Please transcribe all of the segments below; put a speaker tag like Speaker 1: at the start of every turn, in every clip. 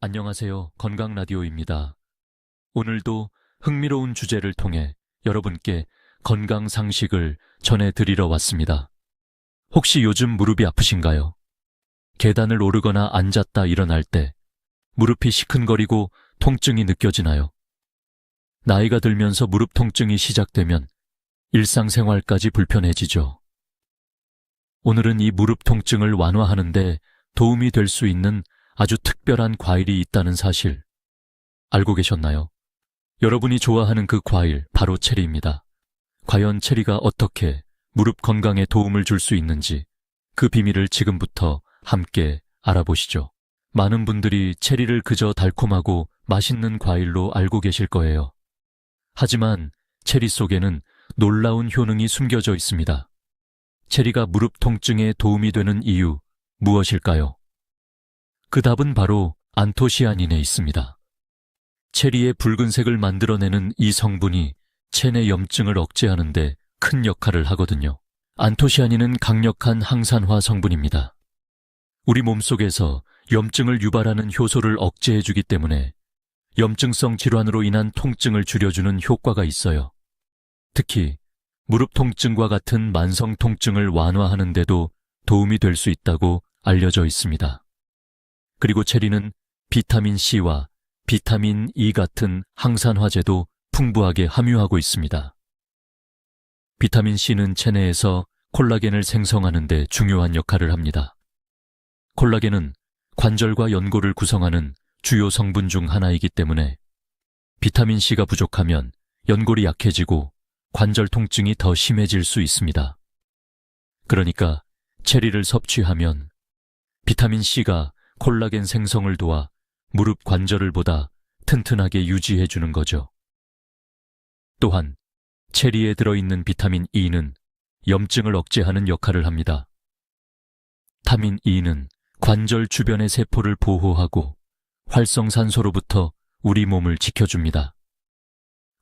Speaker 1: 안녕하세요. 건강 라디오입니다. 오늘도 흥미로운 주제를 통해 여러분께 건강 상식을 전해 드리러 왔습니다. 혹시 요즘 무릎이 아프신가요? 계단을 오르거나 앉았다 일어날 때 무릎이 시큰거리고 통증이 느껴지나요? 나이가 들면서 무릎 통증이 시작되면 일상생활까지 불편해지죠. 오늘은 이 무릎 통증을 완화하는데 도움이 될 수 있는 아주 특별한 과일이 있다는 사실 알고 계셨나요? 여러분이 좋아하는 그 과일 바로 체리입니다. 과연 체리가 어떻게 무릎 건강에 도움을 줄 수 있는지 그 비밀을 지금부터 함께 알아보시죠. 많은 분들이 체리를 그저 달콤하고 맛있는 과일로 알고 계실 거예요. 하지만 체리 속에는 놀라운 효능이 숨겨져 있습니다. 체리가 무릎 통증에 도움이 되는 이유 무엇일까요? 그 답은 바로 안토시아닌에 있습니다. 체리의 붉은색을 만들어내는 이 성분이 체내 염증을 억제하는데 큰 역할을 하거든요. 안토시아닌은 강력한 항산화 성분입니다. 우리 몸속에서 염증을 유발하는 효소를 억제해주기 때문에 염증성 질환으로 인한 통증을 줄여주는 효과가 있어요. 특히 무릎 통증과 같은 만성 통증을 완화하는 데도 도움이 될 수 있다고 알려져 있습니다. 그리고 체리는 비타민 C와 비타민 E 같은 항산화제도 풍부하게 함유하고 있습니다. 비타민 C는 체내에서 콜라겐을 생성하는 데 중요한 역할을 합니다. 콜라겐은 관절과 연골을 구성하는 주요 성분 중 하나이기 때문에 비타민 C가 부족하면 연골이 약해지고 관절 통증이 더 심해질 수 있습니다. 그러니까 체리를 섭취하면 비타민 C가 콜라겐 생성을 도와 무릎 관절을 보다 튼튼하게 유지해 주는 거죠. 또한 체리에 들어있는 비타민 E는 염증을 억제하는 역할을 합니다. 타민 E는 관절 주변의 세포를 보호하고 활성산소로부터 우리 몸을 지켜줍니다.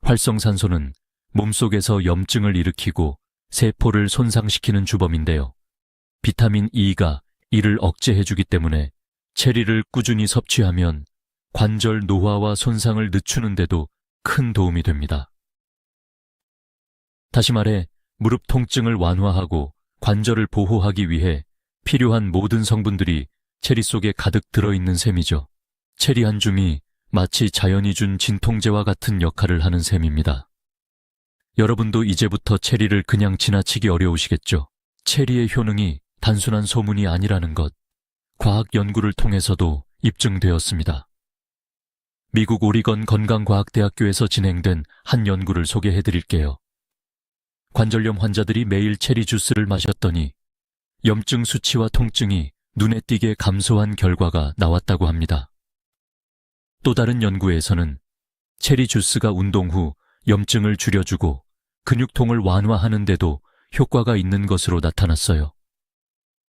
Speaker 1: 활성산소는 몸속에서 염증을 일으키고 세포를 손상시키는 주범인데요. 비타민 E가 이를 억제해주기 때문에 체리를 꾸준히 섭취하면 관절 노화와 손상을 늦추는데도 큰 도움이 됩니다. 다시 말해 무릎 통증을 완화하고 관절을 보호하기 위해 필요한 모든 성분들이 체리 속에 가득 들어있는 셈이죠. 체리 한 줌이 마치 자연이 준 진통제와 같은 역할을 하는 셈입니다. 여러분도 이제부터 체리를 그냥 지나치기 어려우시겠죠. 체리의 효능이 단순한 소문이 아니라는 것, 과학 연구를 통해서도 입증되었습니다. 미국 오리건 건강과학대학교에서 진행된 한 연구를 소개해 드릴게요. 관절염 환자들이 매일 체리 주스를 마셨더니 염증 수치와 통증이 눈에 띄게 감소한 결과가 나왔다고 합니다. 또 다른 연구에서는 체리 주스가 운동 후 염증을 줄여주고 근육통을 완화하는데도 효과가 있는 것으로 나타났어요.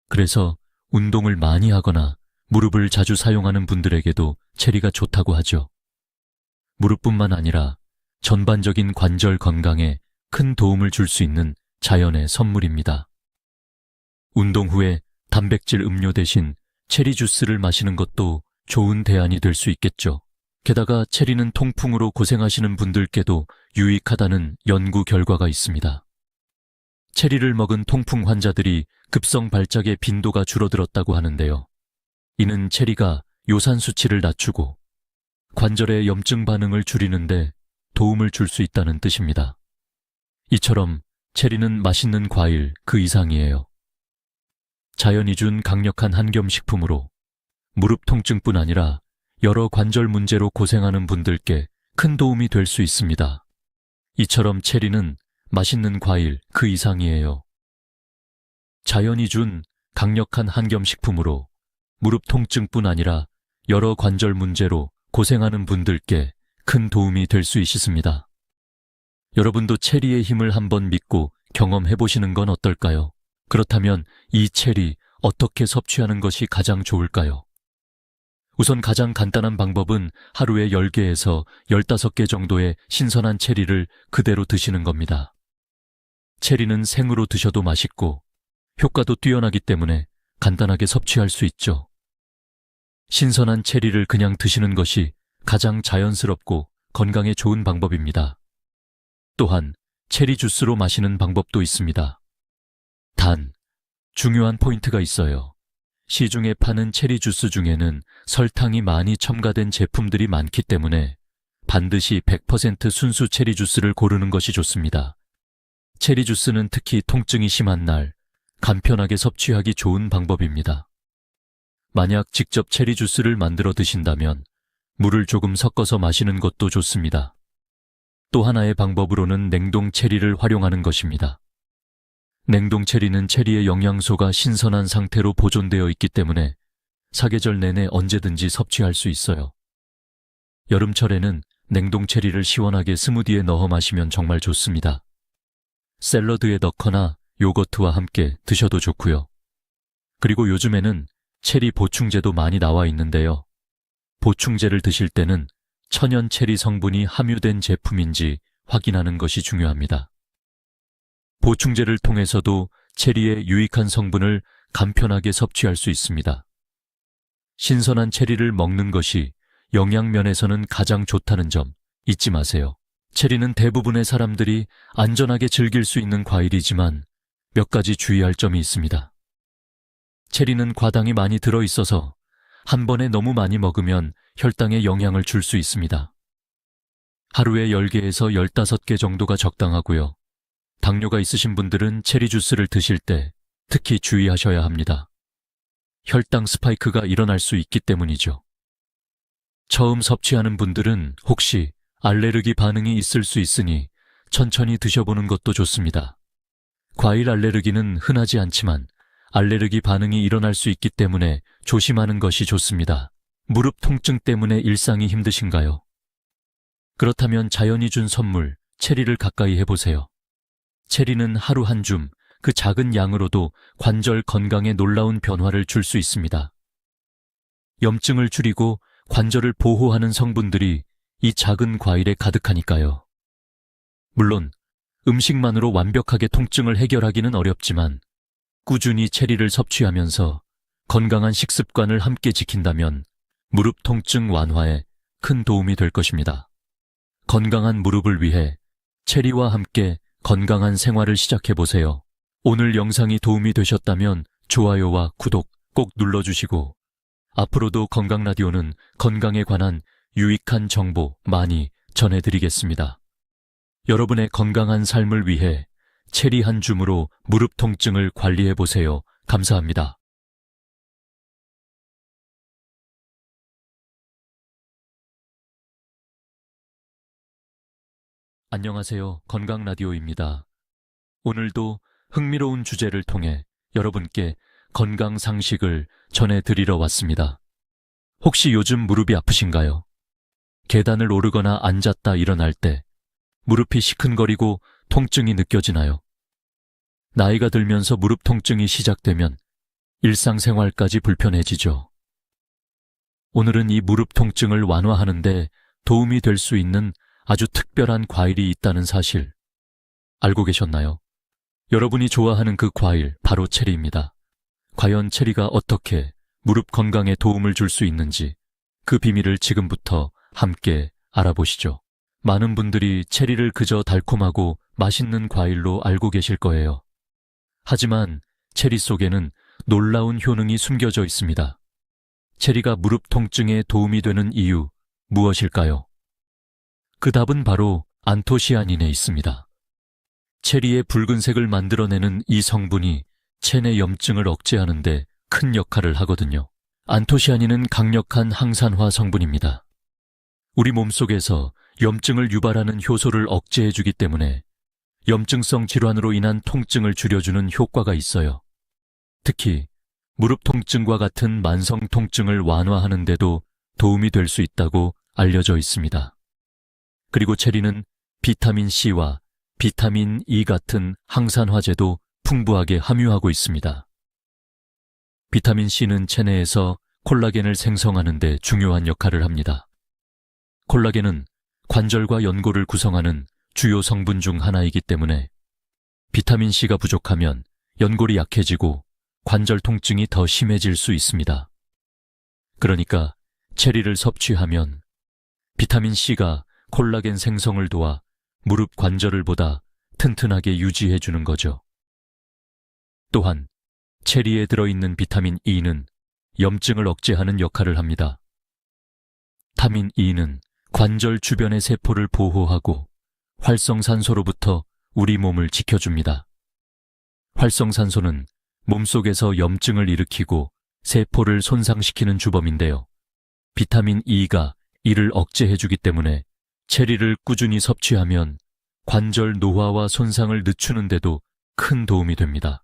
Speaker 1: 그래서 운동을 많이 하거나 무릎을 자주 사용하는 분들에게도 체리가 좋다고 하죠. 무릎뿐만 아니라 전반적인 관절 건강에 큰 도움을 줄 수 있는 자연의 선물입니다. 운동 후에 단백질 음료 대신 체리 주스를 마시는 것도 좋은 대안이 될 수 있겠죠. 게다가 체리는 통풍으로 고생하시는 분들께도 유익하다는 연구 결과가 있습니다. 체리를 먹은 통풍 환자들이 급성 발작의 빈도가 줄어들었다고 하는데요. 이는 체리가 요산 수치를 낮추고 관절의 염증 반응을 줄이는데 도움을 줄 수 있다는 뜻입니다. 이처럼 체리는 맛있는 과일 그 이상이에요. 자연이 준 강력한 한겸식품으로 무릎 통증뿐 아니라 여러 관절 문제로 고생하는 분들께 큰 도움이 될 수 있습니다. 이처럼 체리는 맛있는 과일 그 이상이에요. 자연이 준 강력한 한겸식품으로 무릎 통증뿐 아니라 여러 관절 문제로 고생하는 분들께 큰 도움이 될 수 있습니다. 여러분도 체리의 힘을 한번 믿고 경험해 보시는 건 어떨까요? 그렇다면 이 체리 어떻게 섭취하는 것이 가장 좋을까요? 우선 가장 간단한 방법은 하루에 10개에서 15개 정도의 신선한 체리를 그대로 드시는 겁니다. 체리는 생으로 드셔도 맛있고 효과도 뛰어나기 때문에 간단하게 섭취할 수 있죠. 신선한 체리를 그냥 드시는 것이 가장 자연스럽고 건강에 좋은 방법입니다. 또한 체리 주스로 마시는 방법도 있습니다. 단, 중요한 포인트가 있어요. 시중에 파는 체리 주스 중에는 설탕이 많이 첨가된 제품들이 많기 때문에 반드시 100% 순수 체리 주스를 고르는 것이 좋습니다. 체리 주스는 특히 통증이 심한 날 간편하게 섭취하기 좋은 방법입니다. 만약 직접 체리 주스를 만들어 드신다면 물을 조금 섞어서 마시는 것도 좋습니다. 또 하나의 방법으로는 냉동 체리를 활용하는 것입니다. 냉동 체리는 체리의 영양소가 신선한 상태로 보존되어 있기 때문에 사계절 내내 언제든지 섭취할 수 있어요. 여름철에는 냉동 체리를 시원하게 스무디에 넣어 마시면 정말 좋습니다. 샐러드에 넣거나 요거트와 함께 드셔도 좋고요. 그리고 요즘에는 체리 보충제도 많이 나와 있는데요. 보충제를 드실 때는 천연 체리 성분이 함유된 제품인지 확인하는 것이 중요합니다. 보충제를 통해서도 체리의 유익한 성분을 간편하게 섭취할 수 있습니다. 신선한 체리를 먹는 것이 영양면에서는 가장 좋다는 점 잊지 마세요. 체리는 대부분의 사람들이 안전하게 즐길 수 있는 과일이지만 몇 가지 주의할 점이 있습니다. 체리는 과당이 많이 들어 있어서 한 번에 너무 많이 먹으면 혈당에 영향을 줄 수 있습니다. 하루에 10개에서 15개 정도가 적당하고요. 당뇨가 있으신 분들은 체리 주스를 드실 때 특히 주의하셔야 합니다. 혈당 스파이크가 일어날 수 있기 때문이죠. 처음 섭취하는 분들은 혹시 알레르기 반응이 있을 수 있으니 천천히 드셔보는 것도 좋습니다. 과일 알레르기는 흔하지 않지만 알레르기 반응이 일어날 수 있기 때문에 조심하는 것이 좋습니다. 무릎 통증 때문에 일상이 힘드신가요? 그렇다면 자연이 준 선물, 체리를 가까이 해보세요. 체리는 하루 한 줌, 그 작은 양으로도 관절 건강에 놀라운 변화를 줄 수 있습니다. 염증을 줄이고 관절을 보호하는 성분들이 이 작은 과일에 가득하니까요. 물론 음식만으로 완벽하게 통증을 해결하기는 어렵지만 꾸준히 체리를 섭취하면서 건강한 식습관을 함께 지킨다면 무릎 통증 완화에 큰 도움이 될 것입니다. 건강한 무릎을 위해 체리와 함께 건강한 생활을 시작해 보세요. 오늘 영상이 도움이 되셨다면 좋아요와 구독 꼭 눌러주시고 앞으로도 건강라디오는 건강에 관한 유익한 정보 많이 전해드리겠습니다. 여러분의 건강한 삶을 위해 체리 한 줌으로 무릎 통증을 관리해 보세요. 감사합니다. 안녕하세요. 건강 라디오입니다. 오늘도 흥미로운 주제를 통해 여러분께 건강 상식을 전해 드리러 왔습니다. 혹시 요즘 무릎이 아프신가요? 계단을 오르거나 앉았다 일어날 때 무릎이 시큰거리고 통증이 느껴지나요? 나이가 들면서 무릎 통증이 시작되면 일상생활까지 불편해지죠. 오늘은 이 무릎 통증을 완화하는데 도움이 될 수 있는 아주 특별한 과일이 있다는 사실 알고 계셨나요? 여러분이 좋아하는 그 과일 바로 체리입니다. 과연 체리가 어떻게 무릎 건강에 도움을 줄 수 있는지 그 비밀을 지금부터 함께 알아보시죠. 많은 분들이 체리를 그저 달콤하고 맛있는 과일로 알고 계실 거예요. 하지만 체리 속에는 놀라운 효능이 숨겨져 있습니다. 체리가 무릎 통증에 도움이 되는 이유 무엇일까요? 그 답은 바로 안토시아닌에 있습니다. 체리의 붉은색을 만들어내는 이 성분이 체내 염증을 억제하는데 큰 역할을 하거든요. 안토시아닌은 강력한 항산화 성분입니다. 우리 몸속에서 염증을 유발하는 효소를 억제해주기 때문에 염증성 질환으로 인한 통증을 줄여주는 효과가 있어요. 특히 무릎 통증과 같은 만성 통증을 완화하는 데도 도움이 될 수 있다고 알려져 있습니다. 그리고 체리는 비타민 C와 비타민 E 같은 항산화제도 풍부하게 함유하고 있습니다. 비타민 C는 체내에서 콜라겐을 생성하는 데 중요한 역할을 합니다. 콜라겐은 관절과 연골을 구성하는 주요 성분 중 하나이기 때문에 비타민 C가 부족하면 연골이 약해지고 관절 통증이 더 심해질 수 있습니다. 그러니까 체리를 섭취하면 비타민 C가 콜라겐 생성을 도와 무릎 관절을 보다 튼튼하게 유지해 주는 거죠. 또한 체리에 들어있는 비타민 E는 염증을 억제하는 역할을 합니다. 타민 E는 관절 주변의 세포를 보호하고 활성산소로부터 우리 몸을 지켜줍니다. 활성산소는 몸속에서 염증을 일으키고 세포를 손상시키는 주범인데요. 비타민 E가 이를 억제해주기 때문에 체리를 꾸준히 섭취하면 관절 노화와 손상을 늦추는데도 큰 도움이 됩니다.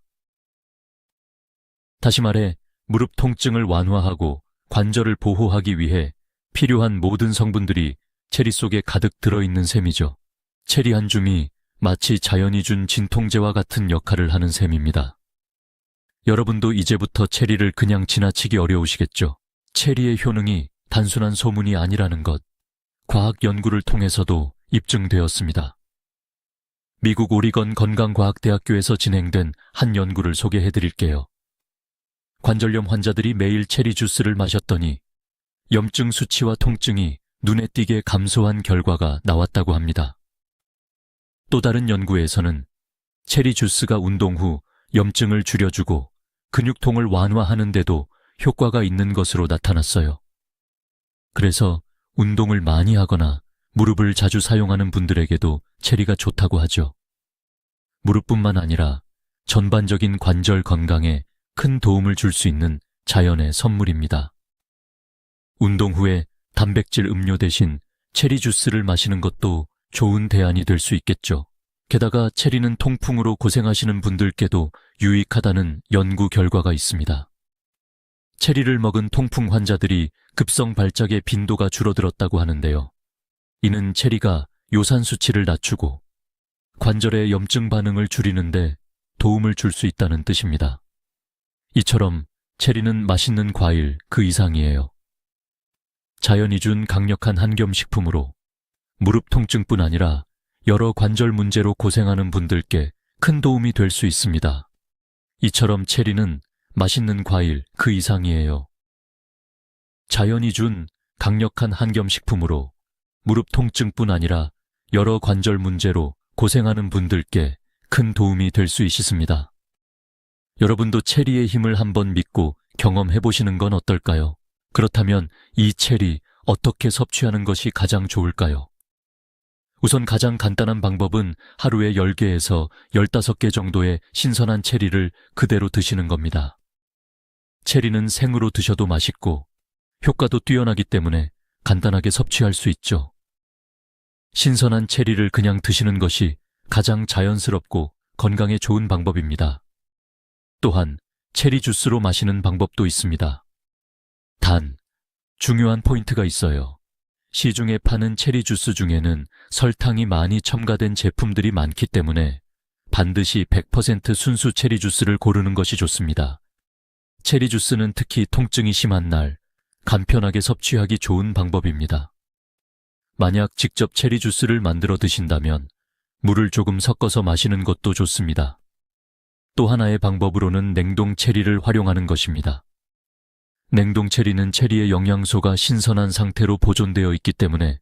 Speaker 1: 다시 말해 무릎 통증을 완화하고 관절을 보호하기 위해 필요한 모든 성분들이 체리 속에 가득 들어있는 셈이죠. 체리 한 줌이 마치 자연이 준 진통제와 같은 역할을 하는 셈입니다. 여러분도 이제부터 체리를 그냥 지나치기 어려우시겠죠. 체리의 효능이 단순한 소문이 아니라는 것, 과학 연구를 통해서도 입증되었습니다. 미국 오리건 건강과학대학교에서 진행된 한 연구를 소개해 드릴게요. 관절염 환자들이 매일 체리 주스를 마셨더니 염증 수치와 통증이 눈에 띄게 감소한 결과가 나왔다고 합니다. 또 다른 연구에서는 체리 주스가 운동 후 염증을 줄여주고 근육통을 완화하는데도 효과가 있는 것으로 나타났어요. 그래서 운동을 많이 하거나 무릎을 자주 사용하는 분들에게도 체리가 좋다고 하죠. 무릎뿐만 아니라 전반적인 관절 건강에 큰 도움을 줄 수 있는 자연의 선물입니다. 운동 후에 단백질 음료 대신 체리 주스를 마시는 것도 좋은 대안이 될 수 있겠죠. 게다가 체리는 통풍으로 고생하시는 분들께도 유익하다는 연구 결과가 있습니다. 체리를 먹은 통풍 환자들이 급성 발작의 빈도가 줄어들었다고 하는데요. 이는 체리가 요산 수치를 낮추고 관절의 염증 반응을 줄이는데 도움을 줄 수 있다는 뜻입니다. 이처럼 체리는 맛있는 과일 그 이상이에요. 자연이 준 강력한 한겸식품으로 무릎 통증뿐 아니라 여러 관절 문제로 고생하는 분들께 큰 도움이 될 수 있습니다. 이처럼 체리는 맛있는 과일 그 이상이에요. 자연이 준 강력한 한겸식품으로 무릎 통증뿐 아니라 여러 관절 문제로 고생하는 분들께 큰 도움이 될 수 있습니다. 여러분도 체리의 힘을 한번 믿고 경험해 보시는 건 어떨까요? 그렇다면 이 체리 어떻게 섭취하는 것이 가장 좋을까요? 우선 가장 간단한 방법은 하루에 10개에서 15개 정도의 신선한 체리를 그대로 드시는 겁니다. 체리는 생으로 드셔도 맛있고 효과도 뛰어나기 때문에 간단하게 섭취할 수 있죠. 신선한 체리를 그냥 드시는 것이 가장 자연스럽고 건강에 좋은 방법입니다. 또한 체리 주스로 마시는 방법도 있습니다. 단, 중요한 포인트가 있어요. 시중에 파는 체리 주스 중에는 설탕이 많이 첨가된 제품들이 많기 때문에 반드시 100% 순수 체리 주스를 고르는 것이 좋습니다. 체리 주스는 특히 통증이 심한 날 간편하게 섭취하기 좋은 방법입니다. 만약 직접 체리 주스를 만들어 드신다면 물을 조금 섞어서 마시는 것도 좋습니다. 또 하나의 방법으로는 냉동 체리를 활용하는 것입니다. 냉동 체리는 체리의 영양소가 신선한 상태로 보존되어 있기 때문에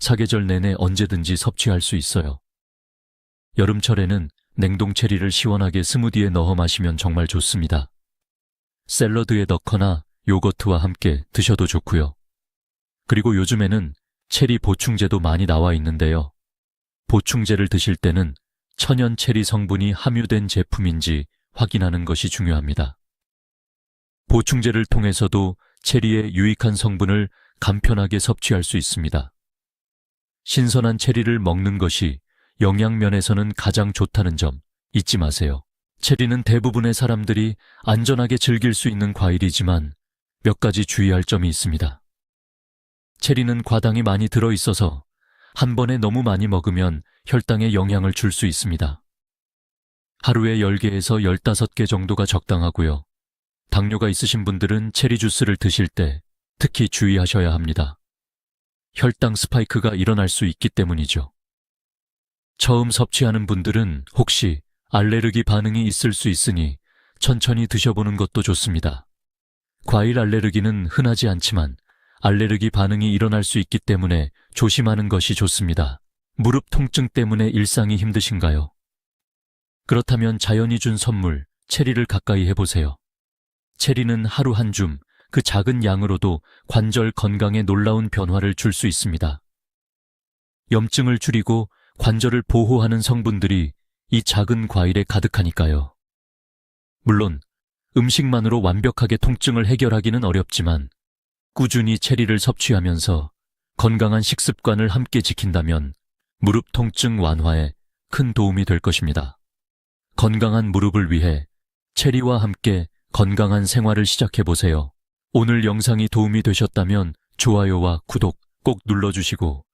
Speaker 1: 사계절 내내 언제든지 섭취할 수 있어요. 여름철에는 냉동 체리를 시원하게 스무디에 넣어 마시면 정말 좋습니다. 샐러드에 넣거나 요거트와 함께 드셔도 좋고요. 그리고 요즘에는 체리 보충제도 많이 나와 있는데요. 보충제를 드실 때는 천연 체리 성분이 함유된 제품인지 확인하는 것이 중요합니다. 보충제를 통해서도 체리의 유익한 성분을 간편하게 섭취할 수 있습니다. 신선한 체리를 먹는 것이 영양면에서는 가장 좋다는 점 잊지 마세요. 체리는 대부분의 사람들이 안전하게 즐길 수 있는 과일이지만 몇 가지 주의할 점이 있습니다. 체리는 과당이 많이 들어 있어서 한 번에 너무 많이 먹으면 혈당에 영향을 줄 수 있습니다. 하루에 10개에서 15개 정도가 적당하고요. 당뇨가 있으신 분들은 체리 주스를 드실 때 특히 주의하셔야 합니다. 혈당 스파이크가 일어날 수 있기 때문이죠. 처음 섭취하는 분들은 혹시 알레르기 반응이 있을 수 있으니 천천히 드셔보는 것도 좋습니다. 과일 알레르기는 흔하지 않지만 알레르기 반응이 일어날 수 있기 때문에 조심하는 것이 좋습니다. 무릎 통증 때문에 일상이 힘드신가요? 그렇다면 자연이 준 선물, 체리를 가까이 해보세요. 체리는 하루 한 줌, 그 작은 양으로도 관절 건강에 놀라운 변화를 줄 수 있습니다. 염증을 줄이고 관절을 보호하는 성분들이 이 작은 과일에 가득하니까요. 물론 음식만으로 완벽하게 통증을 해결하기는 어렵지만 꾸준히 체리를 섭취하면서 건강한 식습관을 함께 지킨다면 무릎 통증 완화에 큰 도움이 될 것입니다. 건강한 무릎을 위해 체리와 함께 건강한 생활을 시작해 보세요. 오늘 영상이 도움이 되셨다면 좋아요와 구독 꼭 눌러주시고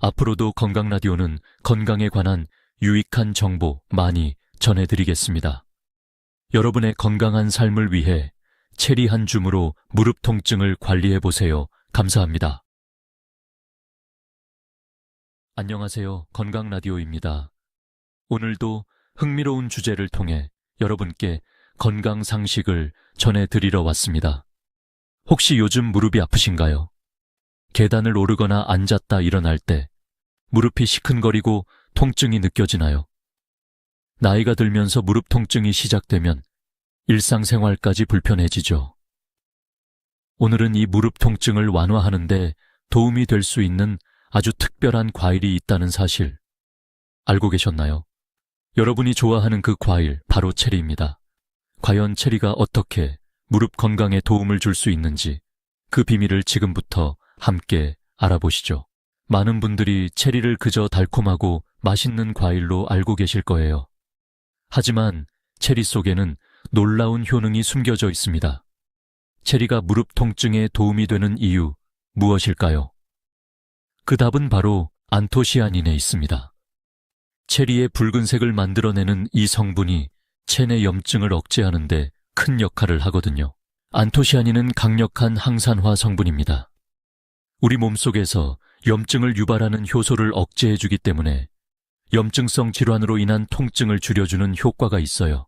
Speaker 1: 앞으로도 건강라디오는 건강에 관한 유익한 정보 많이 전해드리겠습니다. 여러분의 건강한 삶을 위해 체리 한 줌으로 무릎 통증을 관리해 보세요. 감사합니다. 안녕하세요. 건강라디오입니다. 오늘도 흥미로운 주제를 통해 여러분께 건강 상식을 전해드리러 왔습니다. 혹시 요즘 무릎이 아프신가요? 계단을 오르거나 앉았다 일어날 때 무릎이 시큰거리고 통증이 느껴지나요? 나이가 들면서 무릎 통증이 시작되면 일상생활까지 불편해지죠. 오늘은 이 무릎 통증을 완화하는데 도움이 될 수 있는 아주 특별한 과일이 있다는 사실 알고 계셨나요? 여러분이 좋아하는 그 과일 바로 체리입니다. 과연 체리가 어떻게 무릎 건강에 도움을 줄 수 있는지 그 비밀을 지금부터 함께 알아보시죠. 많은 분들이 체리를 그저 달콤하고 맛있는 과일로 알고 계실 거예요. 하지만 체리 속에는 놀라운 효능이 숨겨져 있습니다. 체리가 무릎 통증에 도움이 되는 이유 무엇일까요? 그 답은 바로 안토시아닌에 있습니다. 체리의 붉은색을 만들어내는 이 성분이 체내 염증을 억제하는데 큰 역할을 하거든요. 안토시아닌은 강력한 항산화 성분입니다. 우리 몸속에서 염증을 유발하는 효소를 억제해주기 때문에 염증성 질환으로 인한 통증을 줄여주는 효과가 있어요.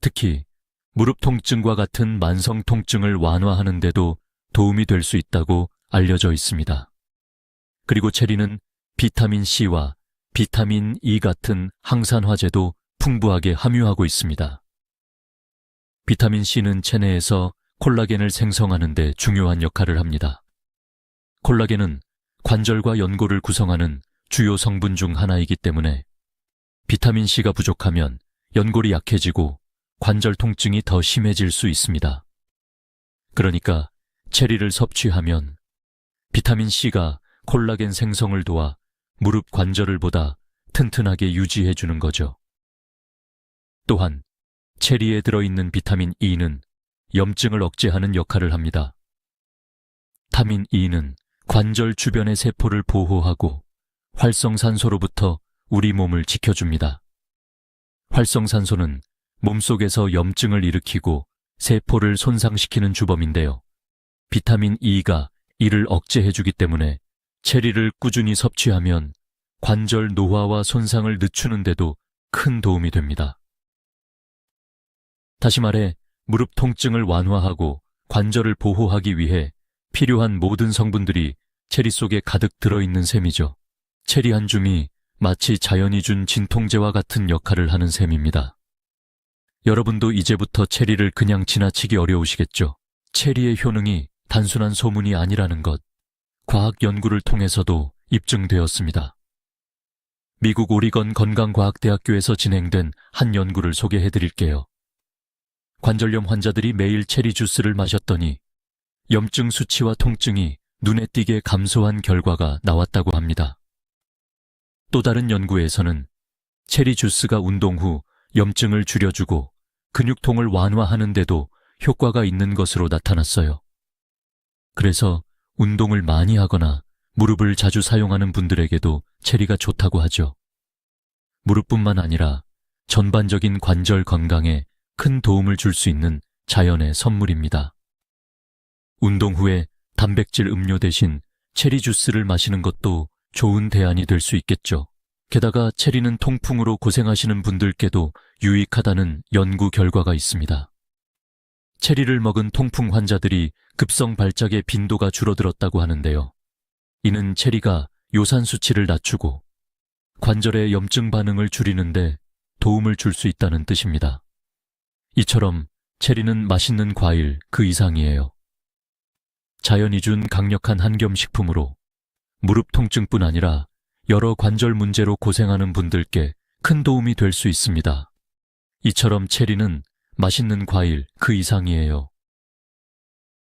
Speaker 1: 특히 무릎 통증과 같은 만성 통증을 완화하는 데도 도움이 될 수 있다고 알려져 있습니다. 그리고 체리는 비타민 C와 비타민 E 같은 항산화제도 풍부하게 함유하고 있습니다. 비타민 C는 체내에서 콜라겐을 생성하는 데 중요한 역할을 합니다. 콜라겐은 관절과 연골을 구성하는 주요 성분 중 하나이기 때문에 비타민 C가 부족하면 연골이 약해지고 관절 통증이 더 심해질 수 있습니다. 그러니까 체리를 섭취하면 비타민 C가 콜라겐 생성을 도와 무릎 관절을 보다 튼튼하게 유지해 주는 거죠. 또한 체리에 들어있는 비타민 E는 염증을 억제하는 역할을 합니다. 타민 E는 관절 주변의 세포를 보호하고 활성산소로부터 우리 몸을 지켜줍니다. 활성산소는 몸속에서 염증을 일으키고 세포를 손상시키는 주범인데요. 비타민 E가 이를 억제해주기 때문에 체리를 꾸준히 섭취하면 관절 노화와 손상을 늦추는데도 큰 도움이 됩니다. 다시 말해 무릎 통증을 완화하고 관절을 보호하기 위해 필요한 모든 성분들이 체리 속에 가득 들어있는 셈이죠. 체리 한 줌이 마치 자연이 준 진통제와 같은 역할을 하는 셈입니다. 여러분도 이제부터 체리를 그냥 지나치기 어려우시겠죠. 체리의 효능이 단순한 소문이 아니라는 것, 과학 연구를 통해서도 입증되었습니다. 미국 오리건 건강과학대학교에서 진행된 한 연구를 소개해 드릴게요. 관절염 환자들이 매일 체리 주스를 마셨더니 염증 수치와 통증이 눈에 띄게 감소한 결과가 나왔다고 합니다. 또 다른 연구에서는 체리 주스가 운동 후 염증을 줄여주고 근육통을 완화하는데도 효과가 있는 것으로 나타났어요. 그래서 운동을 많이 하거나 무릎을 자주 사용하는 분들에게도 체리가 좋다고 하죠. 무릎뿐만 아니라 전반적인 관절 건강에 큰 도움을 줄 수 있는 자연의 선물입니다. 운동 후에 단백질 음료 대신 체리 주스를 마시는 것도 좋은 대안이 될 수 있겠죠. 게다가 체리는 통풍으로 고생하시는 분들께도 유익하다는 연구 결과가 있습니다. 체리를 먹은 통풍 환자들이 급성 발작의 빈도가 줄어들었다고 하는데요. 이는 체리가 요산 수치를 낮추고 관절의 염증 반응을 줄이는데 도움을 줄 수 있다는 뜻입니다. 이처럼 체리는 맛있는 과일 그 이상이에요. 자연이 준 강력한 한겸식품으로 무릎 통증뿐 아니라 여러 관절 문제로 고생하는 분들께 큰 도움이 될 수 있습니다. 이처럼 체리는 맛있는 과일 그 이상이에요.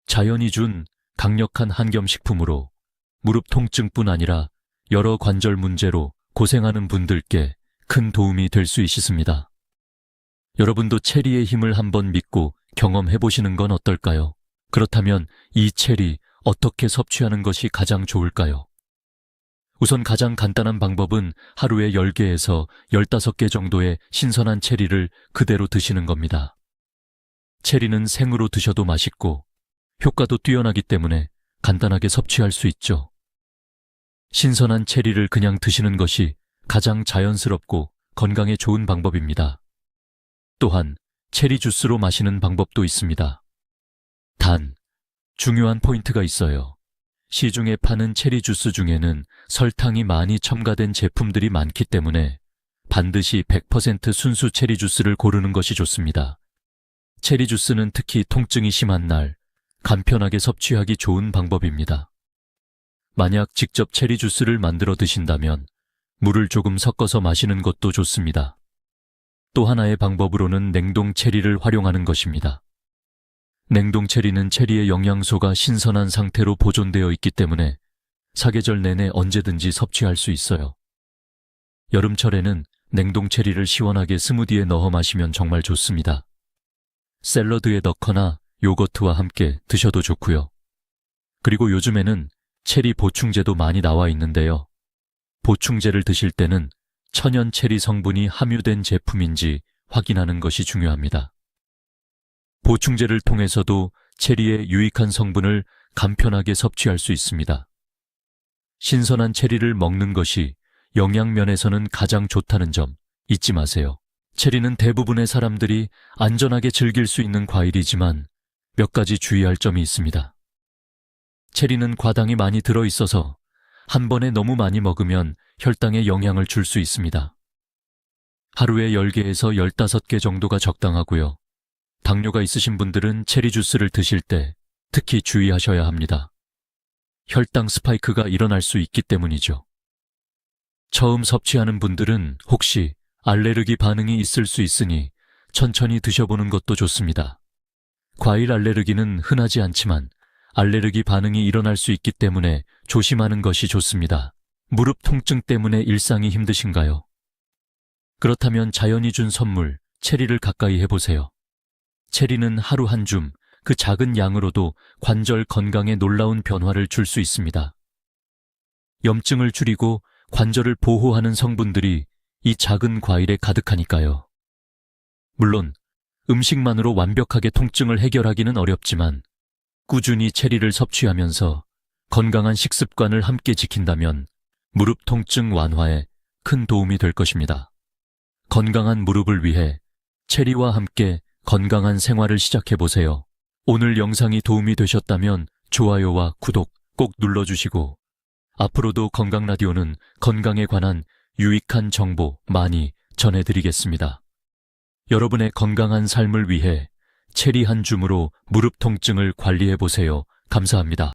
Speaker 1: 자연이 준 강력한 한겸식품으로 무릎 통증뿐 아니라 여러 관절 문제로 고생하는 분들께 큰 도움이 될 수 있습니다. 여러분도 체리의 힘을 한번 믿고 경험해 보시는 건 어떨까요? 그렇다면 이 체리 어떻게 섭취하는 것이 가장 좋을까요? 우선 가장 간단한 방법은 하루에 10개에서 15개 정도의 신선한 체리를 그대로 드시는 겁니다. 체리는 생으로 드셔도 맛있고 효과도 뛰어나기 때문에 간단하게 섭취할 수 있죠. 신선한 체리를 그냥 드시는 것이 가장 자연스럽고 건강에 좋은 방법입니다. 또한 체리 주스로 마시는 방법도 있습니다. 단, 중요한 포인트가 있어요. 시중에 파는 체리 주스 중에는 설탕이 많이 첨가된 제품들이 많기 때문에 반드시 100% 순수 체리 주스를 고르는 것이 좋습니다. 체리 주스는 특히 통증이 심한 날 간편하게 섭취하기 좋은 방법입니다. 만약 직접 체리 주스를 만들어 드신다면 물을 조금 섞어서 마시는 것도 좋습니다. 또 하나의 방법으로는 냉동 체리를 활용하는 것입니다. 냉동 체리는 체리의 영양소가 신선한 상태로 보존되어 있기 때문에 사계절 내내 언제든지 섭취할 수 있어요. 여름철에는 냉동 체리를 시원하게 스무디에 넣어 마시면 정말 좋습니다. 샐러드에 넣거나 요거트와 함께 드셔도 좋고요. 그리고 요즘에는 체리 보충제도 많이 나와 있는데요. 보충제를 드실 때는 천연 체리 성분이 함유된 제품인지 확인하는 것이 중요합니다. 보충제를 통해서도 체리의 유익한 성분을 간편하게 섭취할 수 있습니다. 신선한 체리를 먹는 것이 영양면에서는 가장 좋다는 점 잊지 마세요. 체리는 대부분의 사람들이 안전하게 즐길 수 있는 과일이지만 몇 가지 주의할 점이 있습니다. 체리는 과당이 많이 들어 있어서 한 번에 너무 많이 먹으면 혈당에 영향을 줄 수 있습니다. 하루에 10개에서 15개 정도가 적당하고요. 당뇨가 있으신 분들은 체리 주스를 드실 때 특히 주의하셔야 합니다. 혈당 스파이크가 일어날 수 있기 때문이죠. 처음 섭취하는 분들은 혹시 알레르기 반응이 있을 수 있으니 천천히 드셔보는 것도 좋습니다. 과일 알레르기는 흔하지 않지만 알레르기 반응이 일어날 수 있기 때문에 조심하는 것이 좋습니다. 무릎 통증 때문에 일상이 힘드신가요? 그렇다면 자연이 준 선물, 체리를 가까이 해보세요. 체리는 하루 한 줌, 그 작은 양으로도 관절 건강에 놀라운 변화를 줄 수 있습니다. 염증을 줄이고 관절을 보호하는 성분들이 이 작은 과일에 가득하니까요. 물론 음식만으로 완벽하게 통증을 해결하기는 어렵지만 꾸준히 체리를 섭취하면서 건강한 식습관을 함께 지킨다면 무릎 통증 완화에 큰 도움이 될 것입니다. 건강한 무릎을 위해 체리와 함께 건강한 생활을 시작해 보세요. 오늘 영상이 도움이 되셨다면 좋아요와 구독 꼭 눌러주시고 앞으로도 건강라디오는 건강에 관한 유익한 정보 많이 전해드리겠습니다. 여러분의 건강한 삶을 위해 체리 한 줌으로 무릎 통증을 관리해 보세요. 감사합니다.